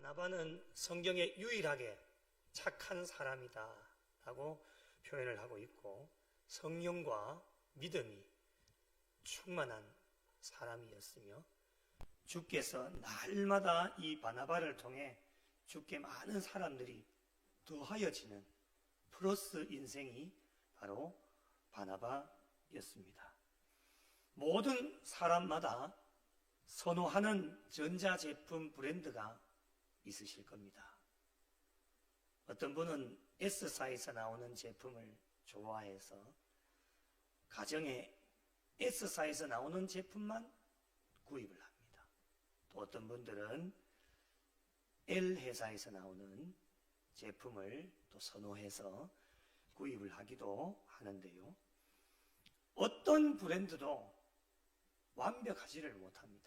바나바는 성경에 유일하게 착한 사람이다 라고 표현을 하고 있고 성령과 믿음이 충만한 사람이었으며 주께서 날마다 이 바나바를 통해 주께 많은 사람들이 더하여지는 플러스 인생이 바로 바나바였습니다. 모든 사람마다 선호하는 전자제품 브랜드가 있으실 겁니다. 어떤 분은 S사에서 나오는 제품을 좋아해서 가정에 S사에서 나오는 제품만 구입을 합니다. 또 어떤 분들은 L 회사에서 나오는 제품을 또 선호해서 구입을 하기도 하는데요. 어떤 브랜드도 완벽하지를 못합니다.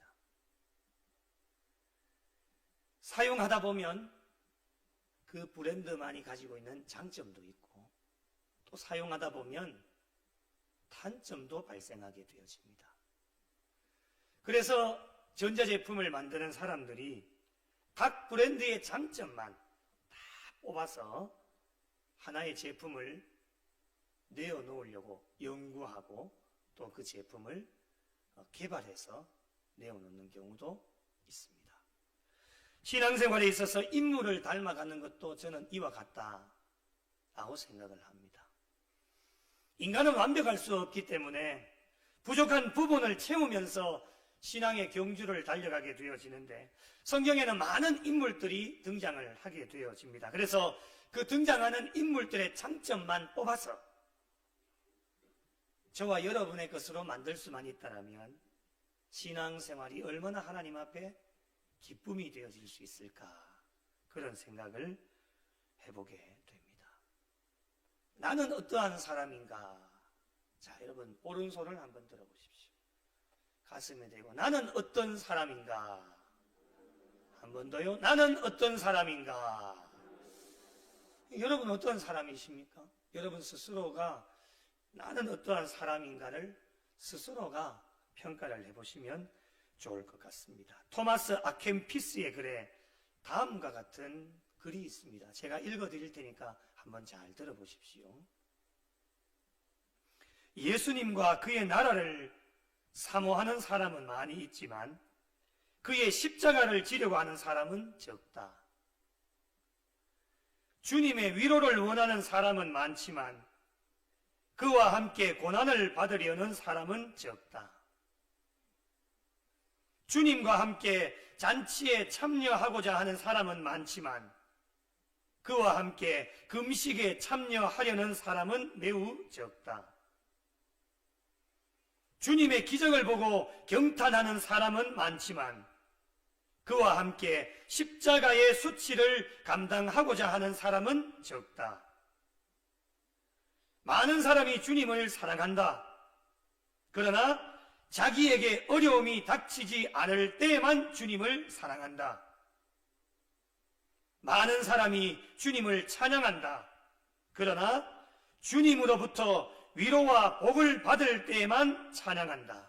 사용하다 보면 그 브랜드만이 가지고 있는 장점도 있고 또 사용하다 보면 단점도 발생하게 되어집니다. 그래서 전자제품을 만드는 사람들이 각 브랜드의 장점만 다 뽑아서 하나의 제품을 내어 놓으려고 연구하고 또 그 제품을 어, 개발해서 내어놓는 경우도 있습니다. 신앙생활에 있어서 인물을 닮아가는 것도 저는 이와 같다 라고 생각을 합니다. 인간은 완벽할 수 없기 때문에 부족한 부분을 채우면서 신앙의 경주를 달려가게 되어지는데 성경에는 많은 인물들이 등장을 하게 되어집니다. 그래서 그 등장하는 인물들의 장점만 뽑아서 저와 여러분의 것으로 만들 수만 있다면 신앙생활이 얼마나 하나님 앞에 기쁨이 되어질 수 있을까 그런 생각을 해보게 됩니다. 나는 어떠한 사람인가? 자, 여러분 오른손을 한번 들어보십시오. 가슴에 대고 나는 어떤 사람인가? 한번 더요. 나는 어떤 사람인가? 여러분 어떤 사람이십니까? 여러분 스스로가 나는 어떠한 사람인가를 스스로가 평가를 해보시면 좋을 것 같습니다. 토마스 아켄피스의 글에 다음과 같은 글이 있습니다. 제가 읽어 드릴 테니까 한번 잘 들어보십시오. 예수님과 그의 나라를 사모하는 사람은 많이 있지만 그의 십자가를 지려고 하는 사람은 적다. 주님의 위로를 원하는 사람은 많지만 그와 함께 고난을 받으려는 사람은 적다. 주님과 함께 잔치에 참여하고자 하는 사람은 많지만 그와 함께 금식에 참여하려는 사람은 매우 적다. 주님의 기적을 보고 경탄하는 사람은 많지만 그와 함께 십자가의 수치를 감당하고자 하는 사람은 적다. 많은 사람이 주님을 사랑한다. 그러나 자기에게 어려움이 닥치지 않을 때만 주님을 사랑한다. 많은 사람이 주님을 찬양한다. 그러나 주님으로부터 위로와 복을 받을 때에만 찬양한다.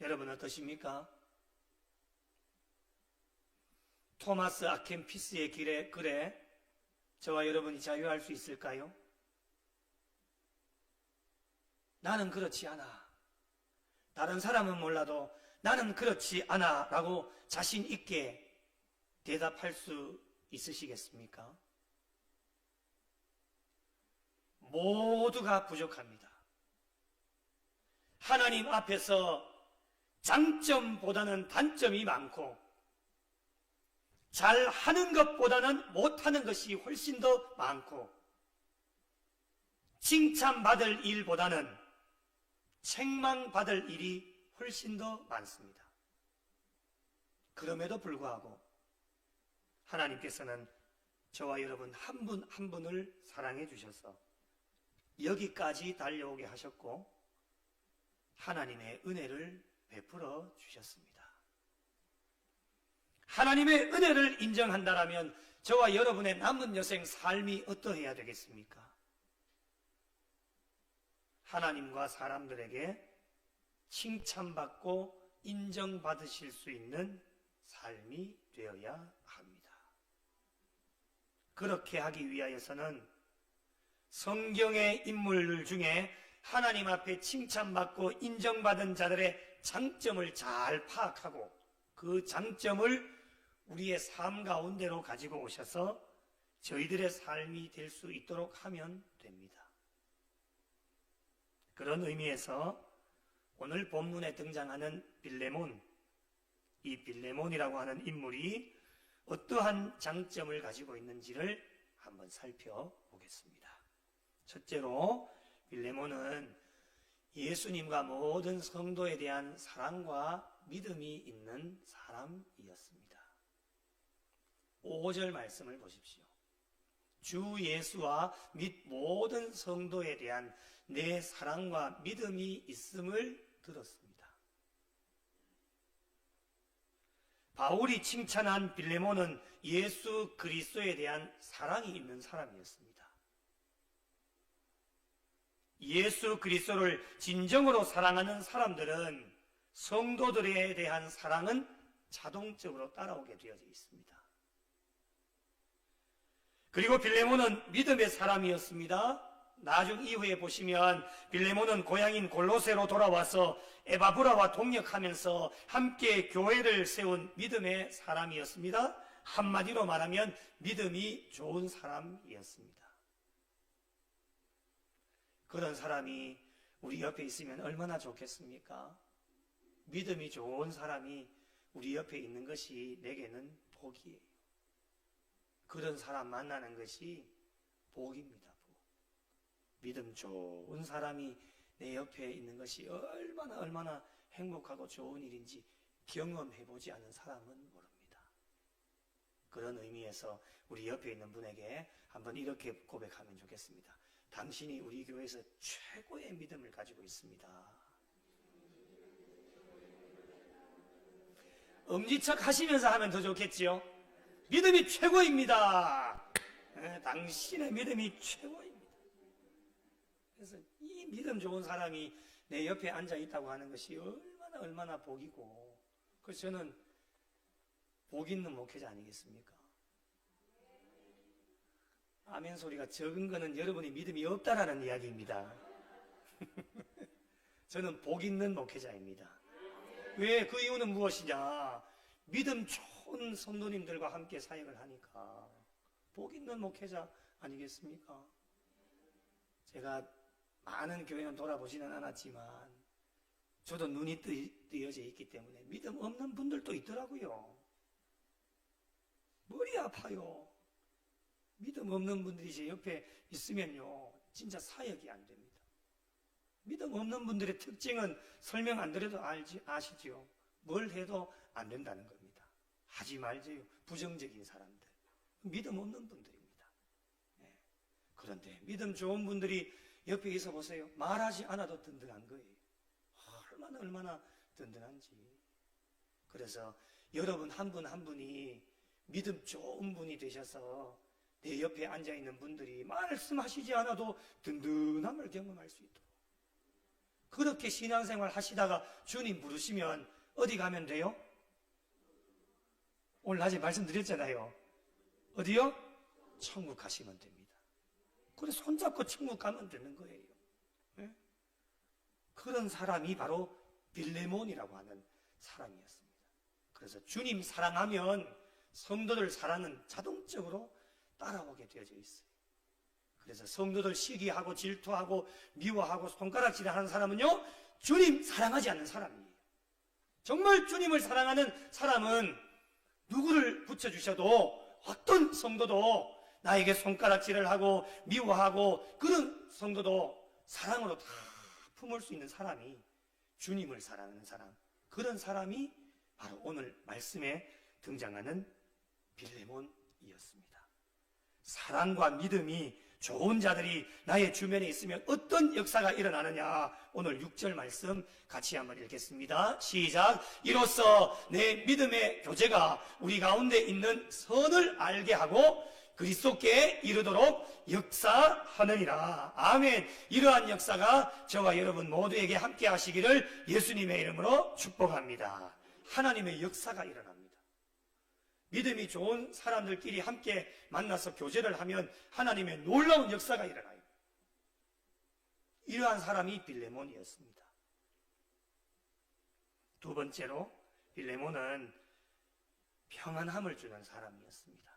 여러분 어떠십니까? 토마스 아켄피스의 길에 글에 저와 여러분이 자유할 수 있을까요? 나는 그렇지 않아. 다른 사람은 몰라도 나는 그렇지 않아. 라고 자신 있게 대답할 수 있으시겠습니까? 모두가 부족합니다. 하나님 앞에서 장점보다는 단점이 많고 잘 하는 것보다는 못하는 것이 훨씬 더 많고 칭찬받을 일보다는 책망받을 일이 훨씬 더 많습니다. 그럼에도 불구하고 하나님께서는 저와 여러분 한분한 분을 사랑해 주셔서 여기까지 달려오게 하셨고 하나님의 은혜를 베풀어 주셨습니다. 하나님의 은혜를 인정한다라면 저와 여러분의 남은 여생 삶이 어떠해야 되겠습니까? 하나님과 사람들에게 칭찬받고 인정받으실 수 있는 삶이 되어야 합니다. 그렇게 하기 위하여서는 성경의 인물들 중에 하나님 앞에 칭찬받고 인정받은 자들의 장점을 잘 파악하고 그 장점을 우리의 삶 가운데로 가지고 오셔서 저희들의 삶이 될 수 있도록 하면 됩니다. 그런 의미에서 오늘 본문에 등장하는 빌레몬, 이 빌레몬이라고 하는 인물이 어떠한 장점을 가지고 있는지를 한번 살펴보겠습니다. 첫째로 빌레몬은 예수님과 모든 성도에 대한 사랑과 믿음이 있는 사람이었습니다. 5절 말씀을 보십시오. 주 예수와 및 모든 성도에 대한 내 사랑과 믿음이 있음을 들었습니다. 바울이 칭찬한 빌레몬은 예수 그리스도에 대한 사랑이 있는 사람이었습니다. 예수 그리스도를 진정으로 사랑하는 사람들은 성도들에 대한 사랑은 자동적으로 따라오게 되어져 있습니다. 그리고 빌레몬은 믿음의 사람이었습니다. 나중 이후에 보시면 빌레몬은 고향인 골로새로 돌아와서 에바브라와 동역하면서 함께 교회를 세운 믿음의 사람이었습니다. 한마디로 말하면 믿음이 좋은 사람이었습니다. 그런 사람이 우리 옆에 있으면 얼마나 좋겠습니까? 믿음이 좋은 사람이 우리 옆에 있는 것이 내게는 복이에요. 그런 사람 만나는 것이 복입니다. 복. 믿음 좋은 사람이 내 옆에 있는 것이 얼마나 얼마나 행복하고 좋은 일인지 경험해 보지 않은 사람은 모릅니다. 그런 의미에서 우리 옆에 있는 분에게 한번 이렇게 고백하면 좋겠습니다. 당신이 우리 교회에서 최고의 믿음을 가지고 있습니다. 엄지척 하시면서 하면 더 좋겠지요? 믿음이 최고입니다. 예, 당신의 믿음이 최고입니다. 그래서 이 믿음 좋은 사람이 내 옆에 앉아 있다고 하는 것이 얼마나 얼마나 복이고, 그래서 저는 복 있는 목회자 아니겠습니까? 아멘 소리가 적은 거는 여러분이 믿음이 없다라는 이야기입니다. 저는 복 있는 목회자입니다. 왜? 그 이유는 무엇이냐? 믿음 좋은 성도님들과 함께 사역을 하니까 복 있는 목회자 아니겠습니까? 제가 많은 교회는 돌아보지는 않았지만 저도 눈이 뜨여져 있기 때문에 믿음 없는 분들도 있더라고요. 머리 아파요. 믿음 없는 분들이 제 옆에 있으면요, 진짜 사역이 안 됩니다. 믿음 없는 분들의 특징은 설명 안 드려도 알지, 아시죠? 뭘 해도 안 된다는 겁니다. 하지 말지요. 부정적인 사람들. 믿음 없는 분들입니다. 네. 그런데 믿음 좋은 분들이 옆에 있어 보세요. 말하지 않아도 든든한 거예요. 얼마나, 얼마나 든든한지. 그래서 여러분 한 분한 분이 믿음 좋은 분이 되셔서 내 옆에 앉아 있는 분들이 말씀하시지 않아도 든든함을 경험할 수 있도록. 그렇게 신앙생활 하시다가 주님 부르시면 어디 가면 돼요? 오늘 낮에 말씀드렸잖아요. 어디요? 천국 가시면 됩니다. 그래 손잡고 천국 가면 되는 거예요. 네? 그런 사람이 바로 빌레몬이라고 하는 사람이었습니다. 그래서 주님 사랑하면 성도들 사랑은 자동적으로 따라오게 되어져 있어요. 그래서 성도들 시기하고 질투하고 미워하고 손가락질 하는 사람은요, 주님 사랑하지 않는 사람이에요. 정말 주님을 사랑하는 사람은 누구를 붙여주셔도 어떤 성도도 나에게 손가락질을 하고 미워하고 그런 성도도 사랑으로 다 품을 수 있는 사람이 주님을 사랑하는 사람. 그런 사람이 바로 오늘 말씀에 등장하는 빌레몬이었습니다. 사랑과 믿음이 좋은 자들이 나의 주변에 있으면 어떤 역사가 일어나느냐. 오늘 6절 말씀 같이 한번 읽겠습니다. 시작. 이로써 내 믿음의 교제가 우리 가운데 있는 선을 알게 하고 그리스도께 이르도록 역사하느니라. 아멘. 이러한 역사가 저와 여러분 모두에게 함께 하시기를 예수님의 이름으로 축복합니다. 하나님의 역사가 일어납니다. 믿음이 좋은 사람들끼리 함께 만나서 교제를 하면 하나님의 놀라운 역사가 일어나요. 이러한 사람이 빌레몬이었습니다. 두 번째로 빌레몬은 평안함을 주는 사람이었습니다.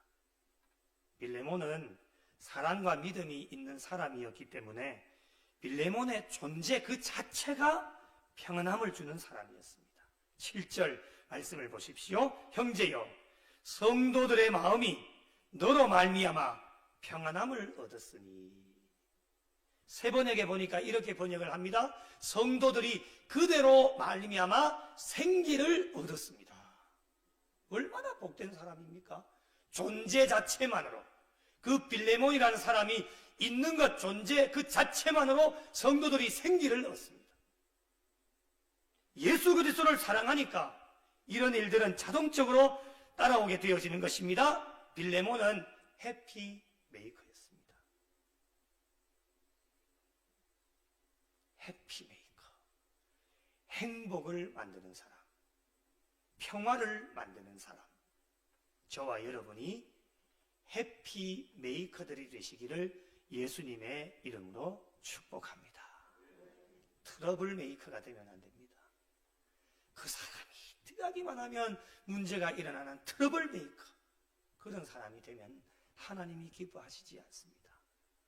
빌레몬은 사랑과 믿음이 있는 사람이었기 때문에 빌레몬의 존재 그 자체가 평안함을 주는 사람이었습니다. 7절 말씀을 보십시오. 형제여 성도들의 마음이 너로 말미암아 평안함을 얻었으니 세 번역에 보니까 이렇게 번역을 합니다. 성도들이 그대로 말미암아 생기를 얻었습니다. 얼마나 복된 사람입니까? 존재 자체만으로 그 빌레몬이라는 사람이 있는 것 존재 그 자체만으로 성도들이 생기를 얻습니다. 예수 그리스도를 사랑하니까 이런 일들은 자동적으로 따라오게 되어지는 것입니다. 빌레몬은 해피 메이커였습니다. 해피 메이커. 행복을 만드는 사람. 평화를 만드는 사람. 저와 여러분이 해피 메이커들이 되시기를 예수님의 이름으로 축복합니다. 트러블 메이커가 되면 안 됩니다. 그 사람 이 뜨가기만 하면 문제가 일어나는 트러블 메이커. 그런 사람이 되면 하나님이 기뻐하시지 않습니다.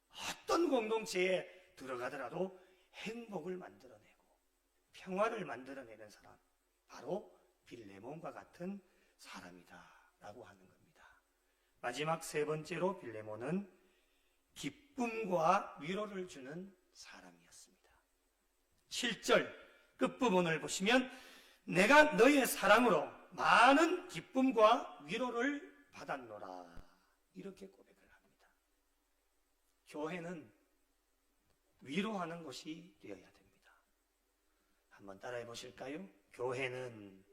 어떤 공동체에 들어가더라도 행복을 만들어내고 평화를 만들어내는 사람. 바로 빌레몬과 같은 사람이다 라고 하는 겁니다. 마지막 세 번째로 빌레몬은 기쁨과 위로를 주는 사람이었습니다. 7절 끝부분을 보시면 내가 너의 사랑으로 많은 기쁨과 위로를 받았노라. 이렇게 고백을 합니다. 교회는 위로하는 곳이 되어야 됩니다. 한번 따라해 보실까요? 교회는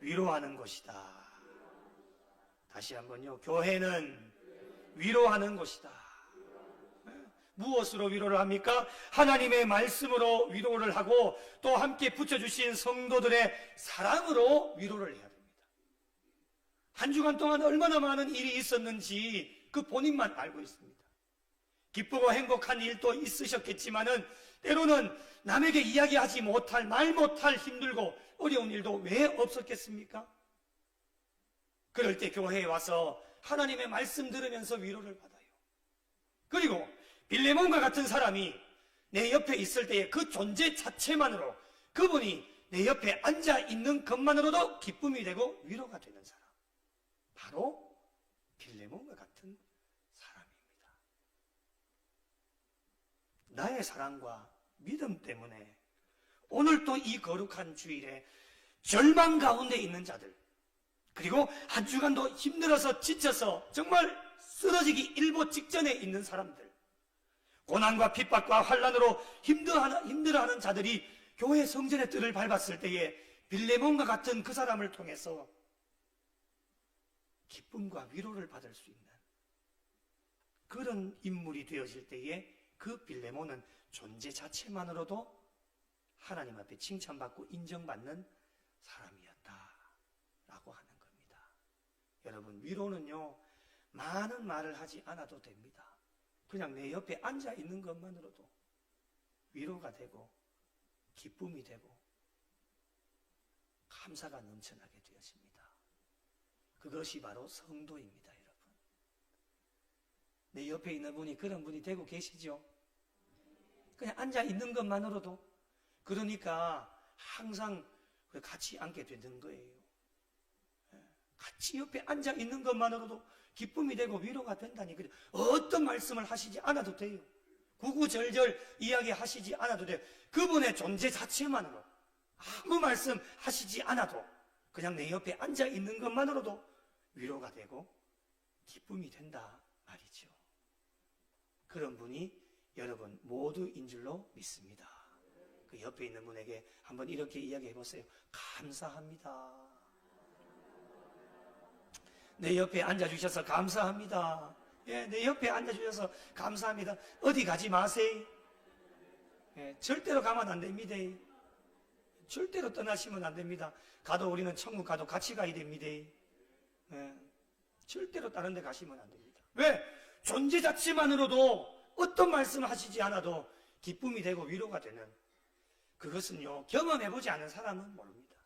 위로하는 곳이다. 다시 한번요. 교회는 위로하는 곳이다. 무엇으로 위로를 합니까? 하나님의 말씀으로 위로를 하고 또 함께 붙여주신 성도들의 사랑으로 위로를 해야 됩니다. 한 주간 동안 얼마나 많은 일이 있었는지 그 본인만 알고 있습니다. 기쁘고 행복한 일도 있으셨겠지만은 때로는 남에게 이야기하지 못할, 말 못할 힘들고 어려운 일도 왜 없었겠습니까? 그럴 때 교회에 와서 하나님의 말씀 들으면서 위로를 받아요. 그리고 빌레몬과 같은 사람이 내 옆에 있을 때의 그 존재 자체만으로 그분이 내 옆에 앉아 있는 것만으로도 기쁨이 되고 위로가 되는 사람. 바로 빌레몬과 같은 사람입니다. 나의 사랑과 믿음 때문에 오늘 또이 거룩한 주일에 절망 가운데 있는 자들, 그리고 한 주간도 힘들어서 지쳐서 정말 쓰러지기 일보 직전에 있는 사람들, 고난과 핍박과 환란으로 힘들어하는, 힘들어하는 자들이 교회 성전의 뜰을 밟았을 때에 빌레몬과 같은 그 사람을 통해서 기쁨과 위로를 받을 수 있는 그런 인물이 되어질 때에 그 빌레몬은 존재 자체만으로도 하나님 앞에 칭찬받고 인정받는 사람이었다라고 하는 겁니다. 여러분 위로는요 많은 말을 하지 않아도 됩니다. 그냥 내 옆에 앉아 있는 것만으로도 위로가 되고 기쁨이 되고 감사가 넘쳐나게 되어집니다. 그것이 바로 성도입니다, 여러분. 내 옆에 있는 분이 그런 분이 되고 계시죠? 그냥 앉아 있는 것만으로도 그러니까 항상 같이 앉게 되는 거예요. 예. 같이 옆에 앉아 있는 것만으로도 기쁨이 되고 위로가 된다니. 어떤 말씀을 하시지 않아도 돼요. 구구절절 이야기 하시지 않아도 돼요. 그분의 존재 자체만으로 아무 말씀 하시지 않아도 그냥 내 옆에 앉아 있는 것만으로도 위로가 되고 기쁨이 된다 말이죠. 그런 분이 여러분 모두인 줄로 믿습니다. 그 옆에 있는 분에게 한번 이렇게 이야기해 보세요. 감사합니다. 내 옆에 앉아주셔서 감사합니다. 예, 내 옆에 앉아주셔서 감사합니다. 어디 가지 마세요. 예, 절대로 가면 안 됩니다. 절대로 떠나시면 안 됩니다. 가도 우리는 천국 가도 같이 가야 됩니다. 예, 절대로 다른 데 가시면 안 됩니다. 왜? 존재 자체만으로도 어떤 말씀 하시지 않아도 기쁨이 되고 위로가 되는 그것은요, 경험해보지 않은 사람은 모릅니다.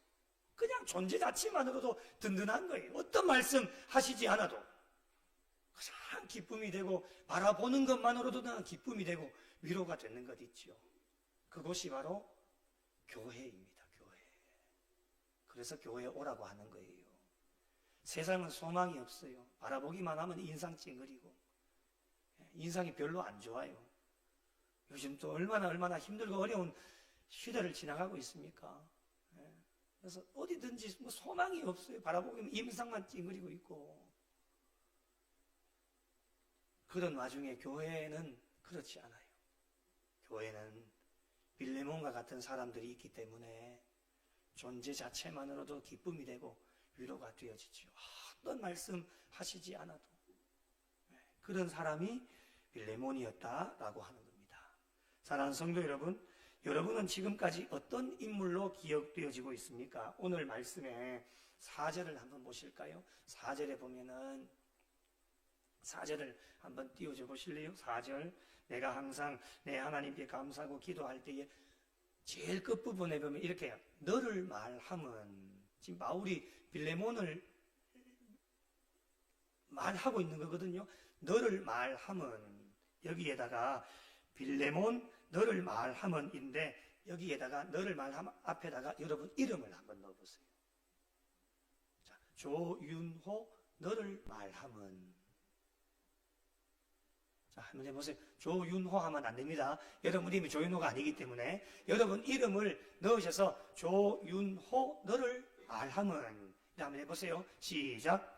그냥 존재 자체만으로도 든든한 거예요. 어떤 말씀 하시지 않아도. 참 기쁨이 되고, 바라보는 것만으로도 난 기쁨이 되고, 위로가 되는 것 있지요. 그것이 바로 교회입니다, 교회. 그래서 교회에 오라고 하는 거예요. 세상은 소망이 없어요. 바라보기만 하면 인상 찡그리고, 예, 인상이 별로 안 좋아요. 요즘 또 얼마나 얼마나 힘들고 어려운 시대를 지나가고 있습니까? 예. 그래서 어디든지 뭐 소망이 없어요. 바라보기만 임상만 찡그리고 있고. 그런 와중에 교회는 그렇지 않아요. 교회는 빌레몬과 같은 사람들이 있기 때문에 존재 자체만으로도 기쁨이 되고 위로가 되어지지요. 어떤 말씀 하시지 않아도 예. 그런 사람이 빌레몬이었다라고 하는 겁니다. 사랑하는 성도 여러분, 여러분은 지금까지 어떤 인물로 기억되어지고 있습니까? 오늘 말씀에 4절을 한번 보실까요? 4절에 보면은 4절을 한번 띄워줘 보실래요? 4절 내가 항상 내 하나님께 감사하고 기도할 때에 제일 끝부분에 보면 이렇게. 너를 말함은 지금 바울이 빌레몬을 말하고 있는 거거든요. 너를 말함은 여기에다가 빌레몬 너를 말함은인데 여기에다가 너를 말함 앞에다가 여러분 이름을 한번 넣어보세요. 자, 조윤호 너를 말함은 자, 한번 해보세요. 조윤호 하면 안 됩니다. 여러분 이름이 조윤호가 아니기 때문에 여러분 이름을 넣으셔서 조윤호 너를 말함은 한번 해보세요. 시작.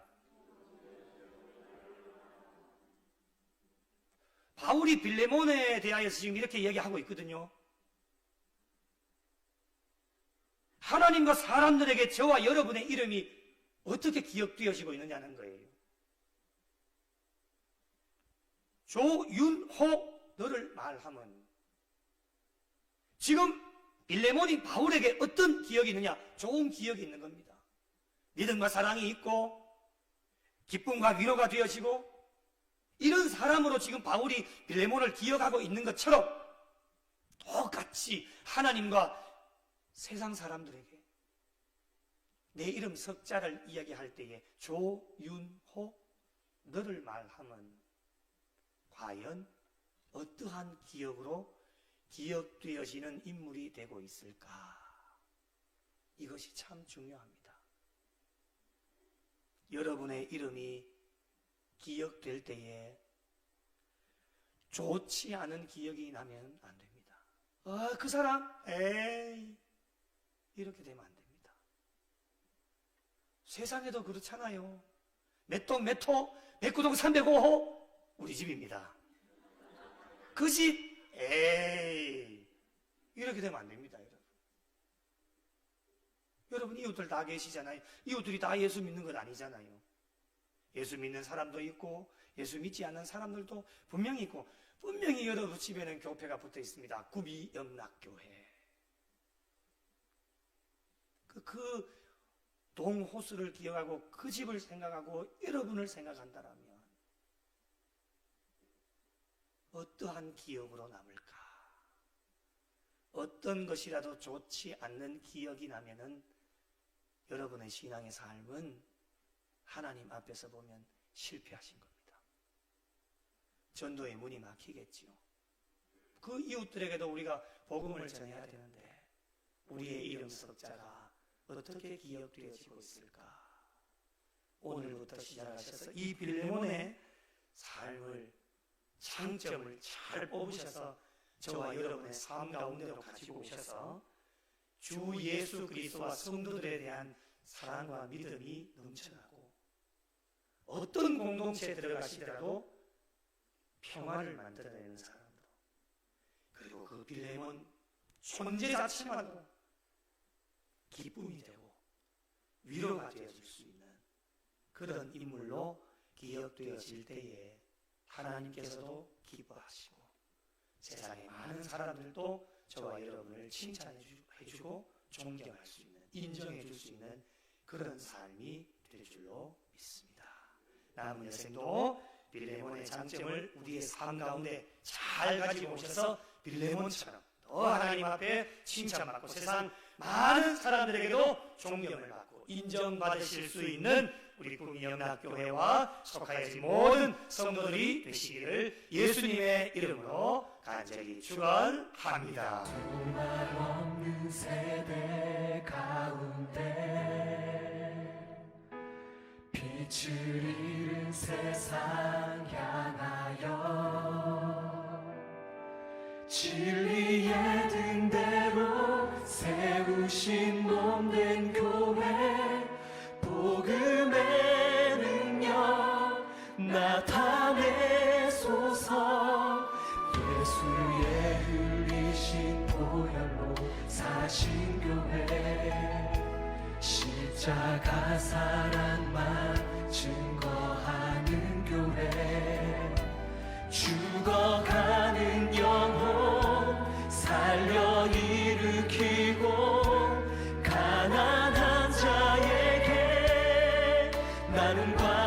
바울이 빌레몬에 대하여서 지금 이렇게 얘기하고 있거든요. 하나님과 사람들에게 저와 여러분의 이름이 어떻게 기억되어지고 있느냐는 거예요. 조윤호 너를 말하면 지금 빌레몬이 바울에게 어떤 기억이 있느냐? 좋은 기억이 있는 겁니다. 믿음과 사랑이 있고 기쁨과 위로가 되어지고 이런 사람으로 지금 바울이 빌레몬을 기억하고 있는 것처럼 똑같이 하나님과 세상 사람들에게 내 이름 석자를 이야기할 때에 조윤호 너를 말하면 과연 어떠한 기억으로 기억되어지는 인물이 되고 있을까? 이것이 참 중요합니다. 여러분의 이름이 기억될 때에 좋지 않은 기억이 나면 안 됩니다. 아, 그 사람? 에이. 이렇게 되면 안 됩니다. 세상에도 그렇잖아요. 몇 동, 몇 호, 백구동 305호, 우리 집입니다. 그 집, 에이. 이렇게 되면 안 됩니다, 여러분. 여러분, 이웃들 다 계시잖아요. 이웃들이 다 예수 믿는 건 아니잖아요. 예수 믿는 사람도 있고, 예수 믿지 않는 사람들도 분명히 있고, 분명히 여러분 집에는 교회가 붙어 있습니다. 구비 영락교회. 그, 그 동호수를 기억하고 그 집을 생각하고 여러분을 생각한다라면 어떠한 기억으로 남을까? 어떤 것이라도 좋지 않는 기억이 나면은 여러분의 신앙의 삶은 하나님 앞에서 보면 실패하신 겁니다. 전도의 문이 막히겠지요. 그 이웃들에게도 우리가 복음을 전해야 되는데 우리의 이름 석자가 어떻게 기억되어지고 있을까? 오늘부터 시작하셔서 이 빌레몬의 삶을 장점을 잘 뽑으셔서 저와 여러분의 삶 가운데로 가지고 오셔서 주 예수 그리스도와 성도들에 대한 사랑과 믿음이 넘쳐나고 어떤 공동체에 들어가시더라도 평화를 만들어내는 사람으로 그리고 그 빌레몬 존재 자체만으로 기쁨이 되고 위로가 되어질 수 있는 그런 인물로 기억되어질 때에 하나님께서도 기뻐하시고 세상의 많은 사람들도 저와 여러분을 칭찬해 주고 존경할 수 있는 인정해 줄 수 있는 그런 삶이 될 줄로 믿습니다. 남은 여생도 빌레몬의 장점을 우리의 삶 가운데 잘 가지고 오셔서 빌레몬처럼 더 하나님 앞에 칭찬받고 세상 많은 사람들에게도 존경을 받고 인정받으실 수 있는 우리 꿈이 영락교회와 속하여진 모든 성도들이 되시기를 예수님의 이름으로 간절히 축원합니다. 말 없는 세대 가운데 빛을 세상 향하여 진리의 등대로 세우신 몸 된 교회 복음의 능력 나타내소서. 예수의 흘리신 보혈로 사신 교회 십자가 사랑만 증거하는 교회 죽어가는 영혼 살려 일으키고 가난한 자에게 나눔과